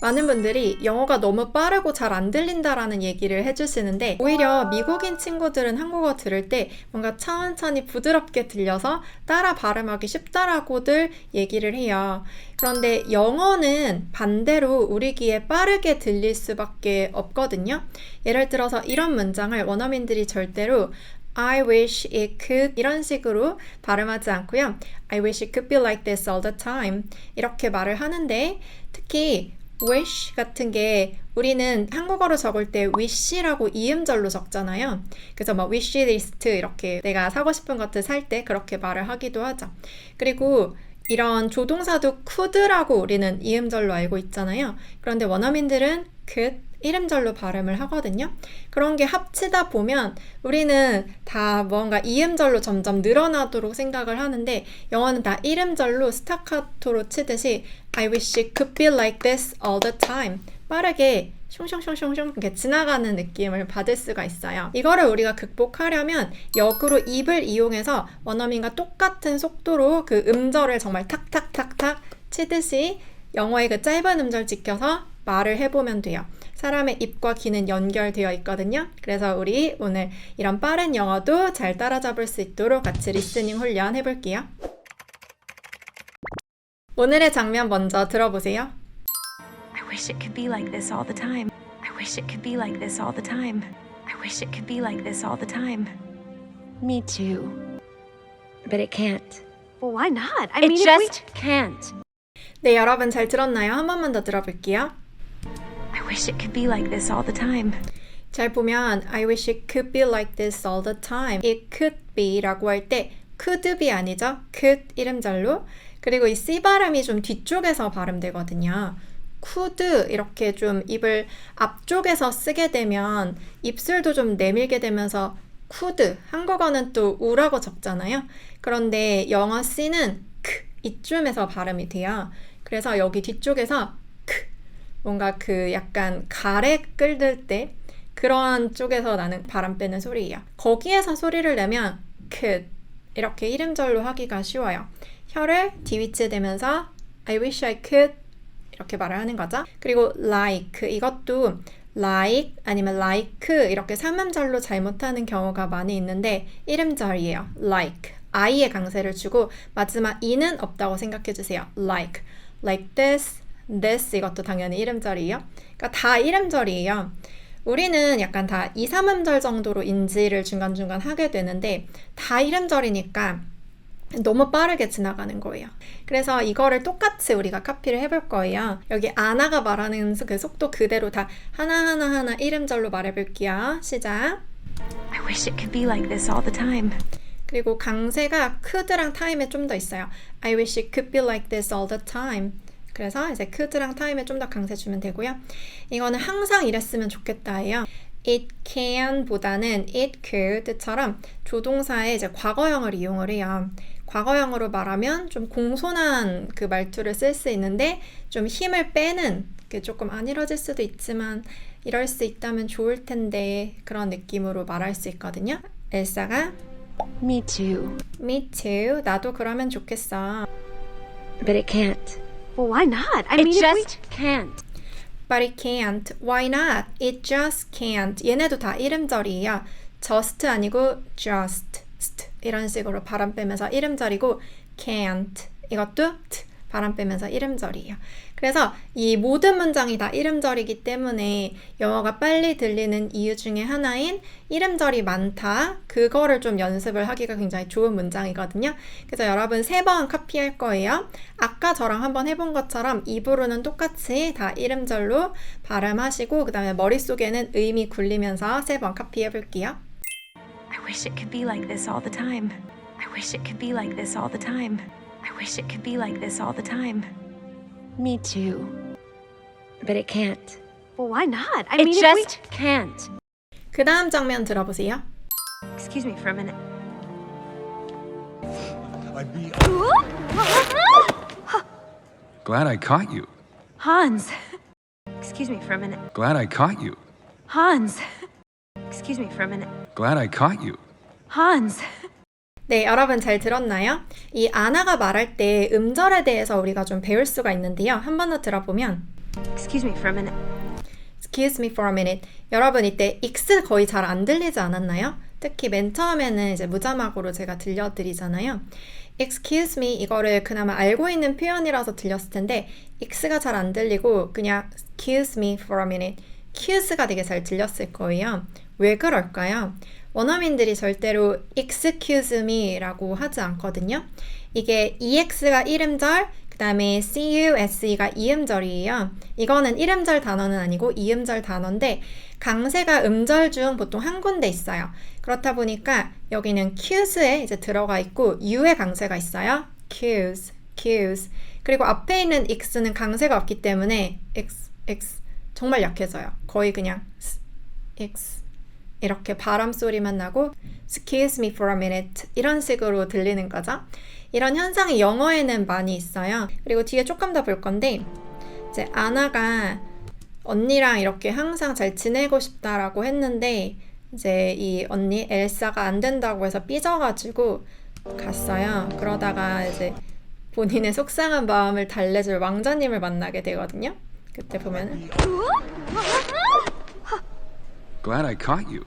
많은 분들이 영어가 너무 빠르고 잘 안 들린다라는 얘기를 해주시는데 오히려 미국인 친구들은 한국어 들을 때 뭔가 천천히 부드럽게 들려서 따라 발음하기 쉽다라고들 얘기를 해요. 그런데 영어는 반대로 우리 귀에 빠르게 들릴 수밖에 없거든요. 예를 들어서 이런 문장을 원어민들이 절대로 I wish it could 이런 식으로 발음하지 않고요. I wish it could be like this all the time 이렇게 말을 하는데 특히 wish 같은 게 우리는 한국어로 적을 때 wish라고 이음절로 적잖아요. 그래서 뭐 wish list 이렇게 내가 사고 싶은 것들 살 때 그렇게 말을 하기도 하죠. 그리고 이런 조동사도 could라고 우리는 이음절로 알고 있잖아요. 그런데 원어민들은 could 이름절로 발음을 하거든요. 그런 게 합치다 보면 우리는 다 뭔가 이음절로 점점 늘어나도록 생각을 하는데 영어는 다 이름절로 스타카토로 치듯이 I wish it could be like this all the time. 빠르게 숑숑숑숑숑 이렇게 지나가는 느낌을 받을 수가 있어요. 이거를 우리가 극복하려면 역으로 입을 이용해서 원어민과 똑같은 속도로 그 음절을 정말 탁탁탁탁 치듯이 영어의 그 짧은 음절 지켜서 말을 해보면 돼요. 사람의 입과 귀는 연결되어 있거든요. 그래서 우리 오늘 이런 빠른 영어도 잘 따라잡을 수 있도록 같이 리스닝 훈련 해볼게요. 오늘의 장면 먼저 들어보세요. I wish it could be like this all the time. I wish it could be like this all the time. I wish it could be like this all the time. Me too. But it can't. Well, why not? I It mean, just can't. 네, 여러분 잘 들었나요? 한 번만 더 들어볼게요. Wish it could be like this all the time. 잘 보면 I wish it could be like this all the time. It could be라고 할 때 could be 아니죠? could 이름절로. 그리고 이 C 발음이 좀 뒤쪽에서 발음되거든요. could 이렇게 좀 입을 앞쪽에서 쓰게 되면 입술도 좀 내밀게 되면서 could 한국어는 또 우라고 적잖아요. 그런데 영어 C는 크 이쯤에서 발음이 돼요. 그래서 여기 뒤쪽에서 크 뭔가 그 약간 가래 끓을 때 그런 쪽에서 나는 바람 빼는 소리예요. 거기에서 소리를 내면 could 이렇게 이름절로 하기가 쉬워요. 혀를 뒤위치 대면서 I wish I could 이렇게 말을 하는 거죠. 그리고 like 이것도 like 아니면 like 이렇게 삼음절로 잘못하는 경우가 많이 있는데 이름절이에요. like i의 강세를 주고 마지막 e는 없다고 생각해 주세요. like like this this 이것도 당연히 이름절이에요. 그러니까 다 이름절이에요. 우리는 약간 다 2, 3음절 정도로 인지를 중간중간 하게 되는데 다 이름절이니까 너무 빠르게 지나가는 거예요. 그래서 이거를 똑같이 우리가 카피를 해볼 거예요. 여기 아나가 말하는 그 속도 그대로 다 하나하나 하나 이름절로 말해볼게요. 시작. I wish it could be like this all the time. 그리고 강세가 could랑 time에 좀 더 있어요. I wish it could be like this all the time. 그래서 이제 could랑 time에 좀 더 강세 주면 되고요. 이거는 항상 이랬으면 좋겠다예요. It can 보다는 it could처럼 조동사의 이제 과거형을 이용을 해요. 과거형으로 말하면 좀 공손한 그 말투를 쓸 수 있는데 좀 힘을 빼는 그 조금 안 이뤄질 수도 있지만 이럴 수 있다면 좋을 텐데 그런 느낌으로 말할 수 있거든요. 엘사가 Me too. Me too. 나도 그러면 좋겠어. But it can't. Well, why not? I It mean, we... just can't. But it can't. Why not? It just can't. 얘네도 다 이름절이에요. just 아니고 just st 이런 식으로 발음 빼면서 이름절이고 can't 이것도 t 발음 빼면서 이름절이에요. 그래서 이 모든 문장이 다 이름절이기 때문에 영어가 빨리 들리는 이유 중에 하나인 이름절이 많다. 그거를 좀 연습을 하기가 굉장히 좋은 문장이거든요. 그래서 여러분 세 번 카피할 거예요. 아까 저랑 한번 해본 것처럼 입으로는 똑같이 다 이름절로 발음하시고 그 다음에 머릿속에는 의미 굴리면서 세 번 카피해 볼게요. I wish it could be like this all the time. I wish it could be like this all the time. I wish it could be like this all the time. Me too. But it can't. Well, why not? I It mean, if just can't. 그 다음 장면 들어보세요. we... Excuse me for a minute. I'd be Glad I caught you. Hans. Excuse me for a minute. Glad I caught you. Hans. Excuse me for a minute. Glad I caught you. Hans. 네, 여러분 잘 들었나요? 이 아나가 말할 때 음절에 대해서 우리가 좀 배울 수가 있는데요. 한 번 더 들어보면 Excuse me for a minute. Excuse me for a minute. 여러분 이때 x 거의 잘 안 들리지 않았나요? 특히 맨 처음에는 이제 무자막으로 제가 들려드리잖아요. Excuse me 이거를 그나마 알고 있는 표현이라서 들렸을 텐데 x가 잘 안 들리고 그냥 Excuse me for a minute. Qs가 되게 잘 들렸을 거예요. 왜 그럴까요? 원어민들이 절대로 excuse me라고 하지 않거든요. 이게 ex가 이름절, 그 다음에 cuse가 이음절이에요. 이거는 이름절 단어는 아니고 이음절 단어인데 강세가 음절 중 보통 한 군데 있어요. 그렇다 보니까 여기는 cues에 이제 들어가 있고 u의 강세가 있어요. cues, cues. 그리고 앞에 있는 x는 강세가 없기 때문에 x, x 정말 약해져요. 거의 그냥 s, x 이렇게 바람 소리만 나고 excuse me for a minute 이런 식으로 들리는 거죠. 이런 현상이 영어에는 많이 있어요. 그리고 뒤에 조금 더 볼 건데 이제 아나가 언니랑 이렇게 항상 잘 지내고 싶다라고 했는데 이제 이 언니 엘사가 안 된다고 해서 삐져가지고 갔어요. 그러다가 이제 본인의 속상한 마음을 달래줄 왕자님을 만나게 되거든요. 그때 보면은 Glad I caught you.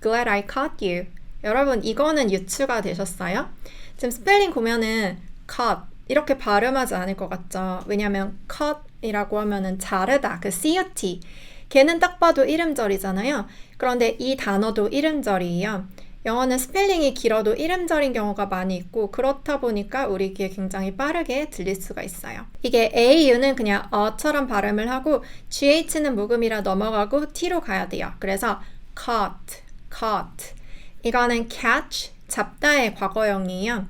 Glad I caught you. 여러분 이거는 유추가 되셨어요? 지금 스펠링 보면은 cut 이렇게 발음하지 않을 것 같죠? 왜냐면 cut이라고 하면은 자르다 그 cut 걔는 딱 봐도 이름절이잖아요. 그런데 이 단어도 이름절이에요. 영어는 스펠링이 길어도 이름절인 경우가 많이 있고 그렇다 보니까 우리 귀에 굉장히 빠르게 들릴 수가 있어요. 이게 AU는 그냥 어처럼 발음을 하고 GH는 묵음이라 넘어가고 T로 가야 돼요. 그래서 caught, caught. 이거는 catch, 잡다의 과거형이에요.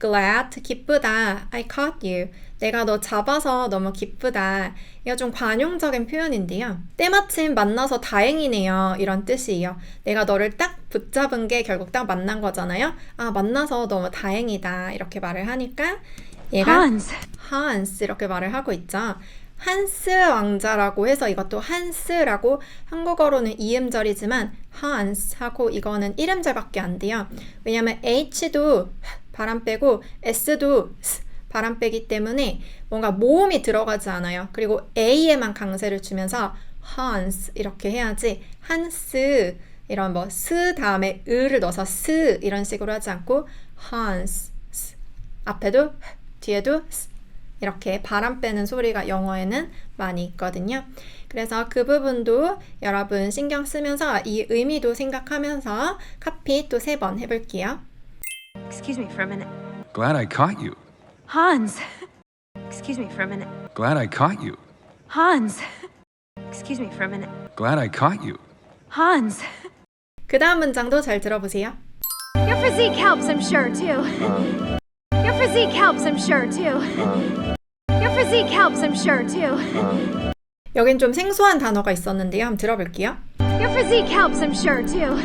glad, 기쁘다. I caught you. 내가 너 잡아서 너무 기쁘다. 이거 좀 관용적인 표현인데요. 때마침 만나서 다행이네요. 이런 뜻이에요. 내가 너를 딱 붙잡은 게 결국 딱 만난 거잖아요. 아, 만나서 너무 다행이다. 이렇게 말을 하니까 얘가 Hans. 한스 이렇게 말을 하고 있죠. 한스 왕자라고 해서 이것도 한스라고 한국어로는 이음절이지만 한스 하고 이거는 이름절밖에 안 돼요. 왜냐면 H도 바람 빼고 S도 스 바람 빼기 때문에 뭔가 모음이 들어가지 않아요. 그리고 A에만 강세를 주면서 한스 이렇게 해야지 한스 이런 뭐 스 다음에 을을 넣어서 스 이런 식으로 하지 않고 스. 앞에도 뒤에도 스 이렇게 바람 빼는 소리가 영어에는 많이 있거든요. 그래서 그 부분도 여러분 신경 쓰면서 이 의미도 생각하면서 카피 또 세 번 해볼게요. Excuse me for a minute. Glad I caught you. Hans. Excuse me for a minute. Glad I caught you. Hans. Excuse me for a minute. Glad I caught you. Hans. 그 다음 문장도 잘 들어보세요. Your physique helps, I'm sure, too. Your physique helps, I'm sure, too. Your physique helps, I'm sure, too. 여긴 좀 생소한 단어가 있었는데요. 한번 들어볼게요. Your physique helps, I'm sure, too.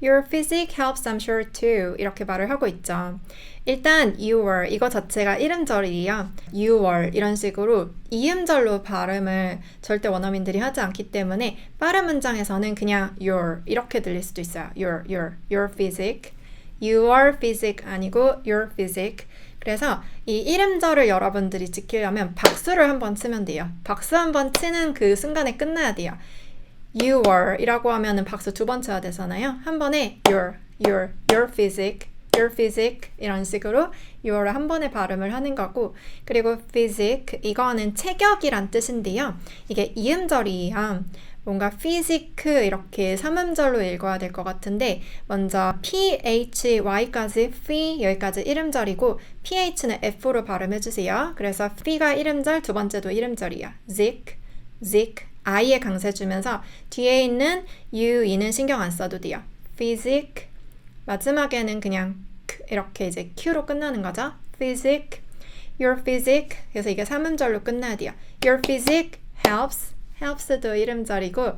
Your physique helps, I'm sure too. 이렇게 말을 하고 있죠. 일단 you were 이거 자체가 이름절이에요. you were 이런 식으로 이음절로 발음을 절대 원어민들이 하지 않기 때문에 빠른 문장에서는 그냥 your 이렇게 들릴 수도 있어요. your, your, your physique. your physique 아니고 your physique. 그래서 이 이름절을 여러분들이 지키려면 박수를 한번 치면 돼요. 박수 한번 치는 그 순간에 끝나야 돼요. You were 이라고 하면은 박수 두번 쳐야 되잖아요. 한 번에 your, your, your physique, your physique 이런 식으로 your를 한 번에 발음을 하는 거고 그리고 physique 이거는 체격이란 뜻인데요. 이게 이음절이에요. 뭔가 physique 이렇게 삼음절로 읽어야 될 것 같은데 먼저 phy까지 phy 여기까지 이름절이고 ph는 f로 발음해 주세요. 그래서 phy가 이름절 두 번째도 이름절이야. zik, zik i에 강세 주면서 뒤에 있는 u, e는 신경 안 써도 돼요. physic 마지막에는 그냥 크, 이렇게 이제 q로 끝나는 거죠. physic, your physic 그래서 이게 삼음절로 끝나야 돼요. your physic helps, helps도 이름절이고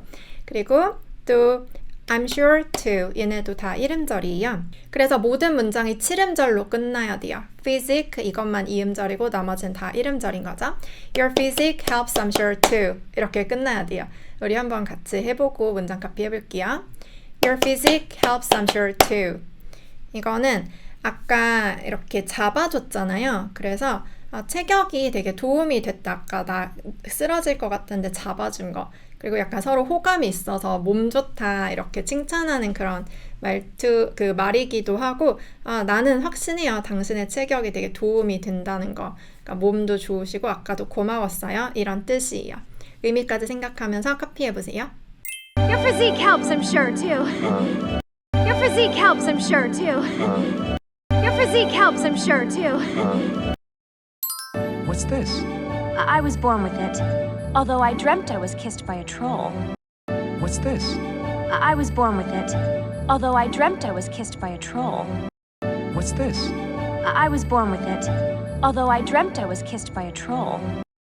그리고 또 I'm sure too 얘네도 다 이름절이에요. 그래서 모든 문장이 칠음절로 끝나야 돼요. physic 이것만 이음절이고 나머지는 다 이름절인 거죠. Your physic helps I'm sure too 이렇게 끝나야 돼요. 우리 한번 같이 해보고 문장 카피 해볼게요. Your physic helps I'm sure too. 이거는 아까 이렇게 잡아줬잖아요. 그래서 아, 체격이 되게 도움이 됐다. 아까 나 쓰러질 것 같은데 잡아준 거. 그리고 약간 서로 호감이 있어서 몸 좋다. 이렇게 칭찬하는 그런 말투, 그 말이기도 하고, 아, 나는 확신해요. 당신의 체격이 되게 도움이 된다는 거. 그러니까 몸도 좋으시고, 아까도 고마웠어요. 이런 뜻이에요. 의미까지 생각하면서 카피해 보세요. Your physique helps, I'm sure, too. Your physique helps, I'm sure, too. Your physique helps, I'm sure, too. What's this? I I was born with it. Although I dreamt I was kissed by a troll. What's this? I I was born with it. Although I dreamt I was kissed by a troll. What's this? I I was born with it. Although I dreamt I was kissed by a troll.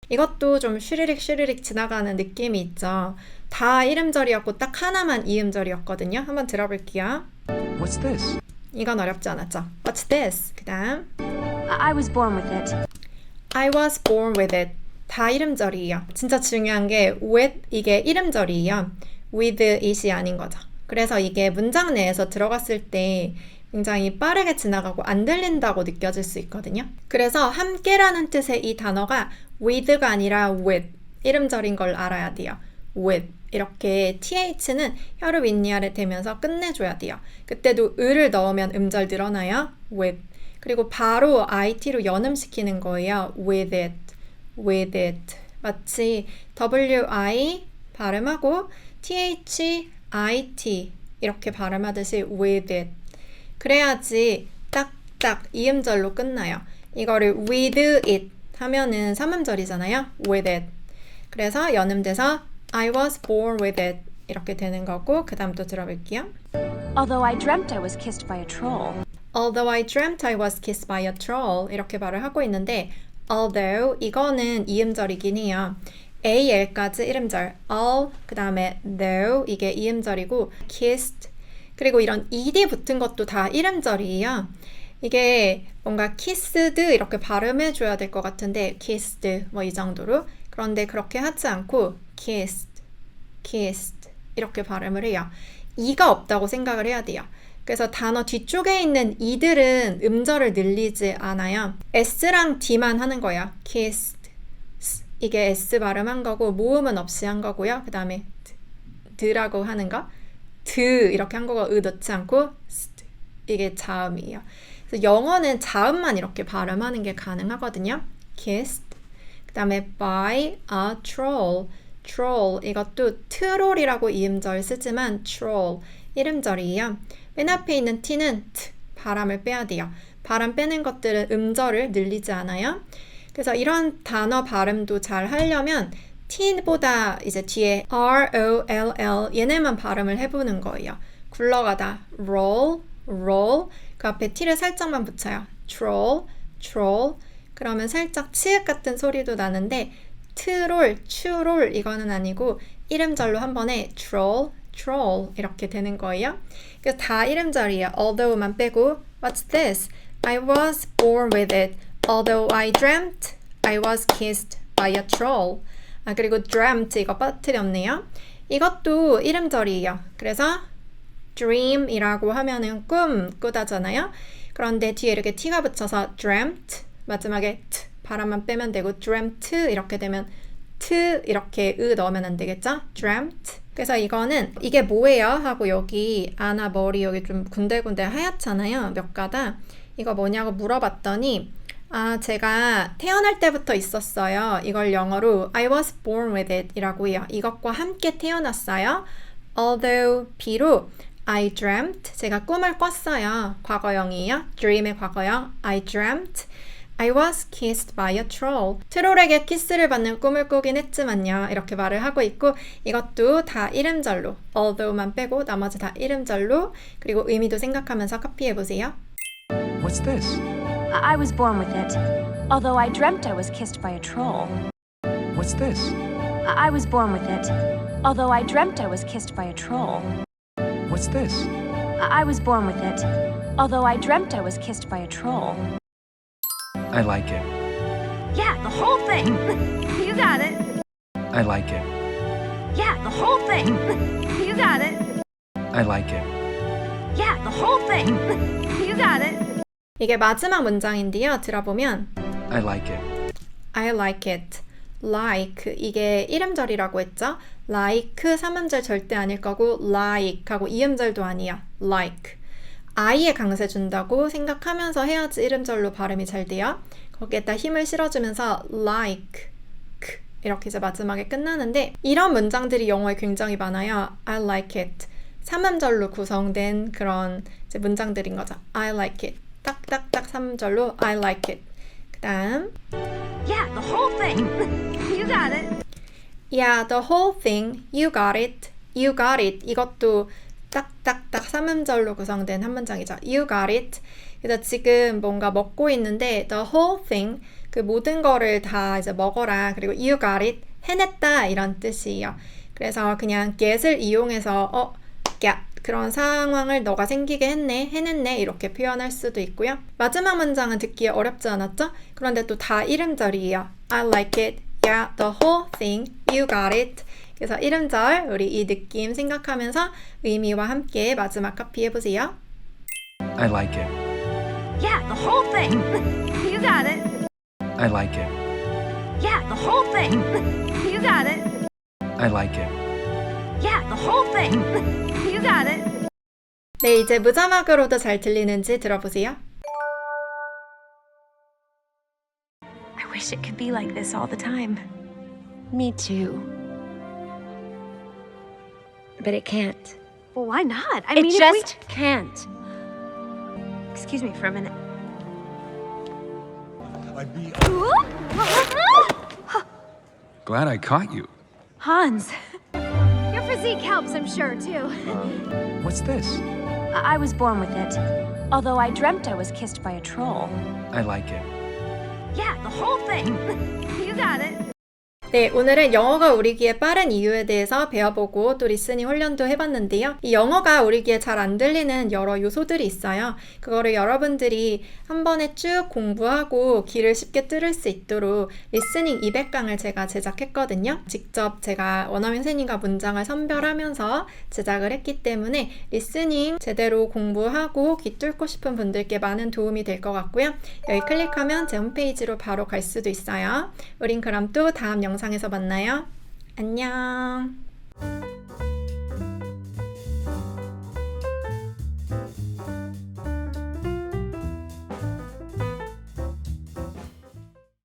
이것도 좀 슈리릭 슈리릭 지나가는 느낌이 있죠. 다 이름절이었고 딱 하나만 이음절이었거든요. 한번 들어볼게요. What's this? 이건 어렵지 않았죠. What's this? 그 다음 I I was born with it. I was born with it. 다 이름절이에요. 진짜 중요한 게 with 이게 이름절이에요. with it이 아닌 거죠. 그래서 이게 문장 내에서 들어갔을 때 굉장히 빠르게 지나가고 안 들린다고 느껴질 수 있거든요. 그래서 함께라는 뜻의 이 단어가 with가 아니라 with 이름절인 걸 알아야 돼요. with 이렇게 th는 혀를 윗니아래 대면서 끝내줘야 돼요. 그때도 을을 넣으면 음절 늘어나요. with 그리고 바로 it로 연음시키는 거예요. with it, with it. 마치 wi 발음하고 th, it 이렇게 발음하듯이 with it. 그래야지 딱딱 이음절로 끝나요. 이거를 with it 하면은 삼음절이잖아요. with it. 그래서 연음돼서 I was born with it 이렇게 되는 거고 그 다음 또 들어볼게요. Although I dreamt I was kissed by a troll. Although I dreamt I was kissed by a troll 이렇게 말을 하고 있는데 although 이거는 이음절이긴 해요. AL까지 이름절 all 그 다음에 though 이게 이음절이고 kissed 그리고 이런 ed 붙은 것도 다 이름절이에요. 이게 뭔가 kissed 이렇게 발음해 줘야 될 것 같은데 kissed 뭐 이 정도로 그런데 그렇게 하지 않고 kissed kissed 이렇게 발음을 해요. 이가 없다고 생각을 해야 돼요. 그래서 단어 뒤쪽에 있는 이들은 음절을 늘리지 않아요. s랑 d만 하는 거예요. kissed. 이게 s 발음한 거고 모음은 없이 한 거고요. 그 다음에 드라고 하는 거 드 이렇게 한 거고 으 넣지 않고. 이게 자음이에요. 그래서 영어는 자음만 이렇게 발음하는 게 가능하거든요. kissed 그 다음에 by a troll troll 이것도 트롤이라고 이음절 쓰지만 troll 이름절이에요. 맨 앞에 있는 t는 t 바람을 빼야 돼요. 바람 빼는 것들은 음절을 늘리지 않아요. 그래서 이런 단어 발음도 잘 하려면 t보다 이제 뒤에 r o l l 얘네만 발음을 해보는 거예요. 굴러가다 roll roll 그 앞에 t를 살짝만 붙여요. troll troll 그러면 살짝 치읓 같은 소리도 나는데 트롤, 추롤 이거는 아니고 이름절로 한 번에 troll, troll 이렇게 되는 거예요. 그래서 다 이름절이에요. although만 빼고 what's this? I was born with it. Although I dreamt I was kissed by a troll. 아 그리고 dreamt 이거 빠뜨렸네요. 이것도 이름절이에요. 그래서 dream이라고 하면은 꿈 꾸다잖아요. 그런데 뒤에 이렇게 t가 붙여서 dreamt 마지막에 t 바람만 빼면 되고 dreamt 이렇게 되면 t 이렇게 으 넣으면 안 되겠죠? dreamt. 그래서 이거는 이게 뭐예요? 하고 여기 아나 머리 여기 좀 군데군데 하얗잖아요. 몇 가닥. 이거 뭐냐고 물어봤더니 아, 제가 태어날 때부터 있었어요. 이걸 영어로 I was born with it 이라고 해요. 이것과 함께 태어났어요. Although 비록 I dreamt 제가 꿈을 꿨어요. 과거형이에요. dream의 과거형 I dreamt I was kissed by a troll. 트롤에게 키스를 받는 꿈을 꾸긴 했지만요. 이렇게 말을 하고 있고 이것도 다 이름절로 although만 빼고 나머지 다 이름절로 그리고 의미도 생각하면서 카피해 보세요. What's this? I was born with it. Although I dreamt I was kissed by a troll. What's this? I was born with it. Although I dreamt I was kissed by a troll. What's this? I was born with it. Although I dreamt I was kissed by a troll. I like it. Yeah, the whole thing. You got it. I like it. Yeah, the whole thing. You got it. I like it. Yeah, the whole thing. You got it. 이게 마지막 문장인데요. 들어보면 I like it. I like it. like 이게 이름절이라고 했죠? like 삼음절 절대 아닐 거고 like 하고 이음절도 아니야. like i에 강세 준다고 생각하면서 해야지 이름절로 발음이 잘 돼요. 거기에다 힘을 실어주면서 like 크, 이렇게 이제 마지막에 끝나는데 이런 문장들이 영어에 굉장히 많아요. I like it. 삼음절로 구성된 그런 문장들인 거죠. I like it. 딱딱딱 삼음절로 I like it. 그다음 Yeah, the whole thing. you got it. Yeah, the whole thing. You got it. You got it. 이것도 딱딱딱 삼음절로 구성된 한 문장이죠. You got it. 그래서 지금 뭔가 먹고 있는데 the whole thing 그 모든 거를 다 이제 먹어라. 그리고 you got it 해냈다 이런 뜻이에요. 그래서 그냥 get을 이용해서 어 get 그런 상황을 너가 생기게 했네, 해냈네 이렇게 표현할 수도 있고요. 마지막 문장은 듣기에 어렵지 않았죠? 그런데 또 다 이름절이에요. I like it. Yeah, the whole thing. You got it. 그래서 이름절 우리 이 느낌 생각하면서 의미와 함께 마지막 카피 해 보세요. I like it. Yeah, the whole thing. you got it. I like it. Yeah, the whole thing. you got it. I like it. Yeah, the whole thing. you got it. 네, 이제 무자막으로도 잘 들리는지 들어보세요. I wish it could be like this all the time. Me too. But it can't. Well, why not? I it mean, if just can't. Excuse me for a minute. Glad I caught you. Hans. Your physique helps, I'm sure, too. Uh, what's this? I-, I was born with it. Although I dreamt I was kissed by a troll. I like it. Yeah, the whole thing. Hmm. you got it. 네, 오늘은 영어가 우리 귀에 빠른 이유에 대해서 배워보고 또 리스닝 훈련도 해봤는데요. 이 영어가 우리 귀에 잘 안 들리는 여러 요소들이 있어요. 그거를 여러분들이 한 번에 쭉 공부하고 귀를 쉽게 뚫을 수 있도록 리스닝 200강을 제가 제작했거든요. 직접 제가 원어민 선생님과 문장을 선별하면서 제작을 했기 때문에 리스닝 제대로 공부하고 귀 뚫고 싶은 분들께 많은 도움이 될 것 같고요. 여기 클릭하면 제 홈페이지로 바로 갈 수도 있어요. 우린 그럼 또 다음 영상에서 만나요. 안녕.